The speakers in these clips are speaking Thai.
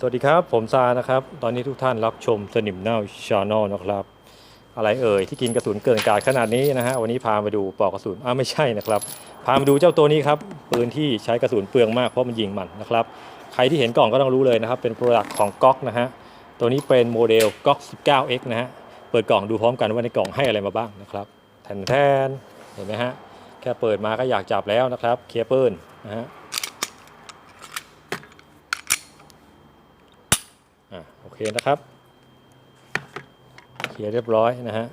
สวัสดีครับ ผมซานะครับ ตอนนี้ทุกท่านรับชมสนิมเน่าชาแนลนะครับ อะไรเอ่ยที่กินกระสุนเกินกาดขนาดนี้นะฮะวันนี้พามาดูปลอกกระสุนอ้าไม่ใช่นะครับ พามาดูเจ้าตัวนี้ครับปืนที่ใช้กระสุนเปลืองมากเพราะมันยิงมันนะครับ ใครที่เห็นกล่องก็ต้องรู้เลยนะครับ เป็นโปรดักต์ของก๊อกนะฮะตัวนี้เป็นโมเดลก๊อก 19x นะฮะเปิดกล่องดูพร้อมกันว่าในกล่องให้อะไรมาบ้างนะครับแทนแทนเห็นไหมฮะแค่เปิดมาก็อยากจับแล้วนะครับเคลียปืนนะฮะ อะโอ เคนะครับเคลียร์เรียบร้อยนะฮะ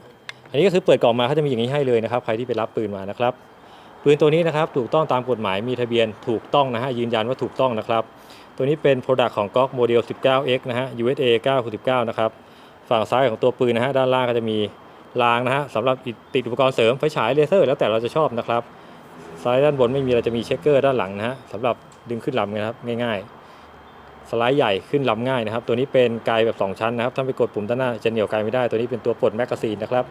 อันนี้ก็คือเปิดกล่องมาเขาจะมีอย่างนี้ให้เลยนะครับ ใครที่ไปรับปืนมานะครับ ปืนตัวนี้นะครับถูกต้องตามกฎหมายมีทะเบียนถูกต้องนะฮะยืนยันว่าถูกต้องนะครับ ตัวนี้เป็น Product ของ GOG Model 19X นะฮะ USA 919นะครับฝั่งซ้ายของตัวปืนนะฮะด้านล่างก็จะมีรางนะฮะสำหรับติดอุปกรณ์เสริมไฟฉายเลเซอร์แล้วแต่เราจะชอบนะครับซ้ายด้านบนไม่มีเราจะมีเช็คเกอร์ด้านหลังนะฮะสำหรับดึงขึ้นลำนะครับง่ายๆ สไลด์ใหญ่ขึ้นลำง่ายนะครับ ตัวนี้เป็นไกลแบบ 2 ชั้นนะครับ ถ้าไปกดปุ่มด้านหน้าจะเหนี่ยวไกลไม่ได้ ตัวนี้เป็นตัวปลดแมกกาซีนนะครับ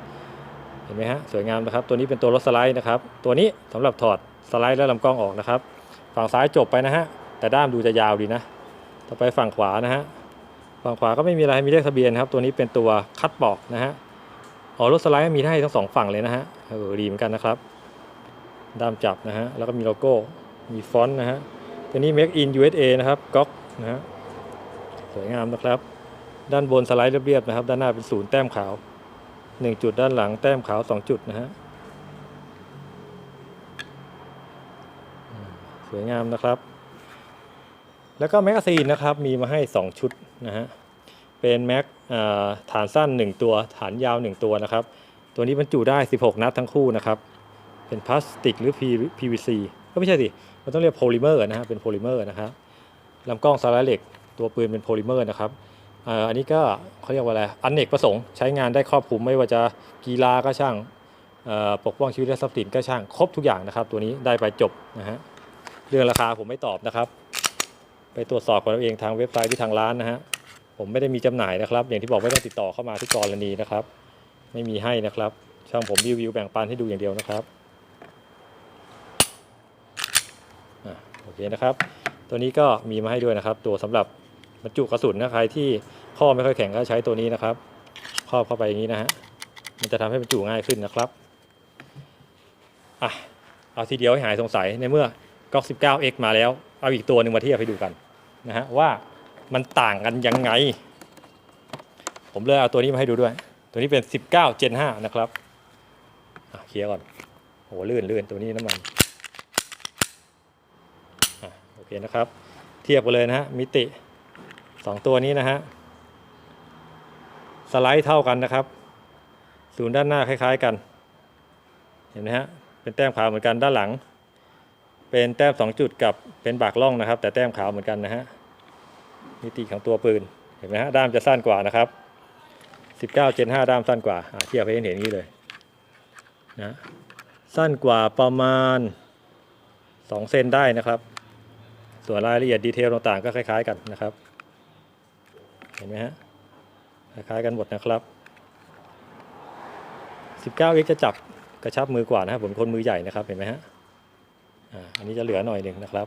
เห็นไหมฮะสวยงามนะครับ ตัวนี้เป็นตัวรถสไลด์นะครับ ตัวนี้สำหรับถอดสไลด์และลำกล้องออกนะครับ ฝั่งซ้ายจบไปนะฮะแต่ด้ามดูจะยาวดีนะ ต่อไปฝั่งขวานะฮะฝั่งขวาก็ไม่มีอะไรมีเลขทะเบียนครับ ตัวนี้เป็นตัวคัดบอกนะฮะอ๋อรถสไลด์มีให้ทั้งสองฝั่งเลยนะฮะเออดีเหมือนกันนะครับด้ามจับนะฮะแล้วก็มีโลโก้มีฟอนต์นะฮะตัวนี้ Make in USA นะครับก๊อกนะฮะ สวยงามนะครับ ด้านบนสไลด์เรียบๆนะครับ ด้านหน้าเป็นศูนย์แต้มขาว 1 จุดด้านหลังแต้มขาว 2 จุดนะฮะสวยงามนะครับ แล้วก็แมกกาซีนนะครับมีมาให้ 2 ชุดนะฮะเป็นแม็กฐานสั้น 1 ตัว ฐานยาว 1 ตัวนะครับ ตัวนี้บรรจุได้ 16 นัดทั้งคู่นะครับ เป็นพลาสติกหรือ PVC ก็ไม่ใช่สิ มันต้องเรียกโพลิเมอร์นะฮะ เป็นโพลิเมอร์นะครับลำกล้องสไลด์เหล็ก ตัวปืนเป็นโพลิเมอร์นะครับอันนี้ก็เขาเรียกว่าอะไรอันเนกประสงค์ใช้งานได้ครอบคลุมไม่ว่าจะกีฬาก็ช่างปกป้องชีวิตและทรัพย์สินก็ช่างครบทุกอย่างนะครับ ตัวนี้ได้ไปจบนะฮะเรื่องราคาผมไม่ตอบนะครับ ไปตรวจสอบกันเอาเองทางเว็บไซต์ที่ทางร้านนะฮะผมไม่ได้มีจำหน่ายนะครับ อย่างที่บอกไม่ต้องติดต่อเข้ามาทุกกรณีนะครับ ไม่มีให้นะครับ ช่างผมรีวิวแบ่งปันให้ดูอย่างเดียวนะครับอโอเคนะครับ ตัวนี้ก็มีมาให้ด้วยนะครับ ตัวสำหรับ บรรจุกระสุนนะใครที่ข้อไม่ค่อยแข็งก็ใช้ตัวนี้นะครับครอบเข้าไปอย่างนี้นะฮะมันจะทำให้บรรจุง่ายขึ้นนะครับอะเอาทีเดียวให้หายสงสัยในเมื่อก๊อก 19x มาแล้ว เอาอีกตัวหนึ่งมาเทียบให้ดูกันนะฮะว่ามันต่างกันยังไง ผมเลยเอาตัวนี้มาให้ดูด้วย ตัวนี้เป็น 19 Gen 5นะครับเคลียร์ก่อนโหลื่นลื่นตัวนี้น้ำมันอโอเคนะครับ เทียบกันเลยนะฮะมิติ 2ตัวนี้นะฮะ สไลด์เท่ากันนะครับ ศูนย์ด้านหน้าคล้ายๆกัน เห็นไหมฮะ เป็นแต้มขาวเหมือนกันด้านหลัง เป็นแต้ม2จุดกับเป็นบากล่องนะครับ แต่แต้มขาวเหมือนกันนะฮะ มิติของตัวปืน เห็นไหมฮะ ด้ามจะสั้นกว่านะครับ19 Gen 5ด้ามสั้นกว่าเทียบให้เห็นอย่างนี้เลยนะสั้นกว่าประมาณ 2 เซนได้นะครับ ส่วนรายละเอียดดีเทลต่างๆ ก็คล้าย ๆ กันนะครับ เห็นไหมฮะคล้ายกันหมดนะครับ 19x จะจับกระชับมือกว่านะครับผมคนมือใหญ่นะครับเห็นไหมฮะอันนี้จะเหลือหน่อยหนึ่งนะครับ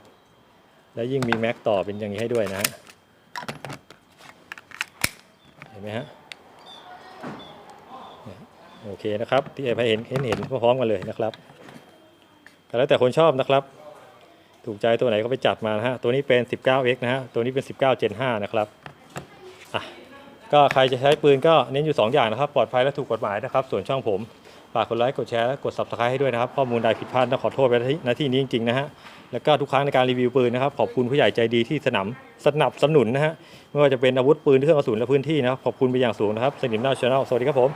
และยิ่งมีแม็กต่อเป็นอย่างนี้ให้ด้วยนะฮะเห็นไหมฮะโอเคนะครับที่เอฟให้เห็นเห็นเห็นพร้อมกันเลยนะครับก็แล้วแต่คนชอบนะครับ ถูกใจตัวไหนก็ไปจัดมานะฮะตัวนี้เป็น 19x นะฮะตัวนี้เป็น 19 Gen 5นะครับ อะก็ใครจะใช้ปืนก็เน้นอยู่ 2 อย่างนะครับ ปลอดภัยและถูกกฎหมายนะครับ ส่วนช่องผมฝากกดไลค์กดแชร์และกด subscribe ให้ด้วยนะครับ ข้อมูลใดผิดพลาดต้องขอโทษไปณที่นี้จริงๆนะฮะแล้วก็ทุกครั้งในการรีวิวปืนนะครับ ขอบคุณผู้ใหญ่ใจดีที่สนับสนับสนุนนะฮะไม่ว่าจะเป็นอาวุธปืนเครื่องกระสุนและพื้นที่นะครับขอบคุณไปอย่างสูงนะครับสนิมหน้าชาแนลสวัสดีครับผม